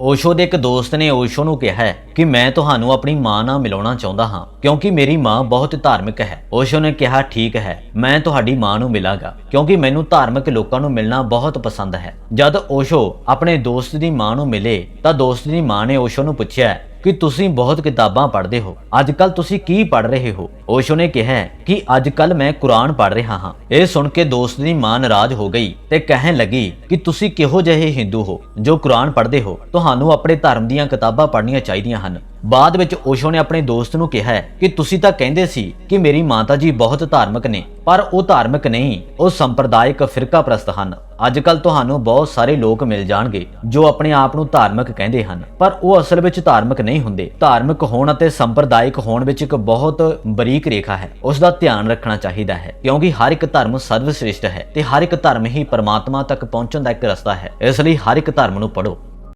ਓਸ਼ੋ ਦੇ ਇੱਕ ਦੋਸਤ ਨੇ ਓਸ਼ੋ ਨੂੰ ਕਿਹਾ ਹੈ ਕਿ ਮੈਂ ਤੁਹਾਨੂੰ ਆਪਣੀ ਮਾਂ ਨਾਲ ਮਿਲਾਉਣਾ ਚਾਹੁੰਦਾ ਹਾਂ, ਕਿਉਂਕਿ ਮੇਰੀ ਮਾਂ ਬਹੁਤ ਧਾਰਮਿਕ ਹੈ। ਓਸ਼ੋ ਨੇ ਕਿਹਾ, ਠੀਕ ਹੈ, ਮੈਂ ਤੁਹਾਡੀ ਮਾਂ ਨੂੰ ਮਿਲਾਂਗਾ, ਕਿਉਂਕਿ ਮੈਨੂੰ ਧਾਰਮਿਕ ਲੋਕਾਂ ਨੂੰ ਮਿਲਣਾ ਬਹੁਤ ਪਸੰਦ ਹੈ। ਜਦ ਓਸ਼ੋ ਆਪਣੇ ਦੋਸਤ ਦੀ ਮਾਂ ਨੂੰ ਮਿਲੇ, ਤਾਂ ਦੋਸਤ ਦੀ ਮਾਂ ਨੇ ਓਸ਼ੋ ਨੂੰ ਪੁੱਛਿਆ ਕਿ ਤੁਸੀਂ ਬਹੁਤ ਕਿਤਾਬਾਂ ਪੜ੍ਹਦੇ ਹੋ। ਅੱਜ ਕੱਲ ਤੁਸੀਂ ਕੀ ਪੜ੍ਹ ਰਹੇ ਹੋ? ਓਸ਼ੋ ਨੇ ਕਿਹਾ ਕਿ ਅੱਜ ਕੱਲ ਮੈਂ ਕੁਰਾਨ ਪੜ੍ਹ ਰਿਹਾ ਹਾਂ। ਇਹ ਸੁਣ ਕੇ ਦੋਸਤ ਦੀ ਮਾਂ ਨਾਰਾਜ਼ ਹੋ ਗਈ ਤੇ ਕਹਿਣ ਲੱਗੀ ਕਿ ਤੁਸੀਂ ਕਿਹੋ ਜਿਹੇ ਹਿੰਦੂ ਹੋ ਜੋ ਕੁਰਾਨ ਪੜ੍ਹਦੇ ਹੋ? ਤੁਹਾਨੂੰ ਆਪਣੇ ਧਰਮ ਦੀਆਂ ਕਿਤਾਬਾਂ ਪੜ੍ਹਨੀਆਂ ਚਾਹੀਦੀਆਂ ਹਨ। ਬਾਅਦ ਵਿੱਚ ਓਸ਼ੋ ਨੇ ਆਪਣੇ ਦੋਸਤ ਨੂੰ ਕਿਹਾ ਕਿ ਤੁਸੀਂ ਤਾਂ ਕਹਿੰਦੇ ਸੀ ਕਿ ਮੇਰੀ ਮਾਤਾ ਜੀ ਬਹੁਤ ਧਾਰਮਿਕ ਨੇ, ਪਰ ਉਹ ਧਾਰਮਿਕ ਨਹੀਂ, ਉਹ ਸੰਪਰਦਾਇਕ ਫਿਰਕਾ ਪ੍ਰਸਤ ਹਨ। ਅੱਜ ਕੱਲ ਤੁਹਾਨੂੰ ਬਹੁਤ ਸਾਰੇ ਲੋਕ ਮਿਲ ਜਾਣਗੇ ਜੋ ਆਪਣੇ ਆਪ ਨੂੰ ਧਾਰਮਿਕ ਕਹਿੰਦੇ ਹਨ, ਪਰ ਉਹ ਅਸਲ ਵਿੱਚ ਧਾਰਮਿਕ ਨਹੀਂ ਹੁੰਦੇ। ਧਾਰਮਿਕ ਹੋਣ ਅਤੇ ਸੰਪਰਦਾਇਕ ਹੋਣ ਵਿੱਚ ਇੱਕ ਬਹੁਤ ਬਰੀਕ ਰੇਖਾ ਹੈ। ਉਸ ਦਾ ਧਿਆਨ ਰੱਖਣਾ ਚਾਹੀਦਾ ਹੈ, ਕਿਉਂਕਿ ਹਰ ਇੱਕ ਧਰਮ ਸਰਵਸ਼੍ਰੇਸ਼ਟ ਹੈ ਤੇ ਹਰ ਇੱਕ ਧਰਮ ਹੀ ਪਰਮਾਤਮਾ ਤੱਕ ਪਹੁੰਚਣ ਦਾ ਇੱਕ ਰਸਤਾ ਹੈ। ਇਸ ਲਈ ਹਰ ਇੱਕ ਧਰਮ ਨੂੰ ਪੜੋ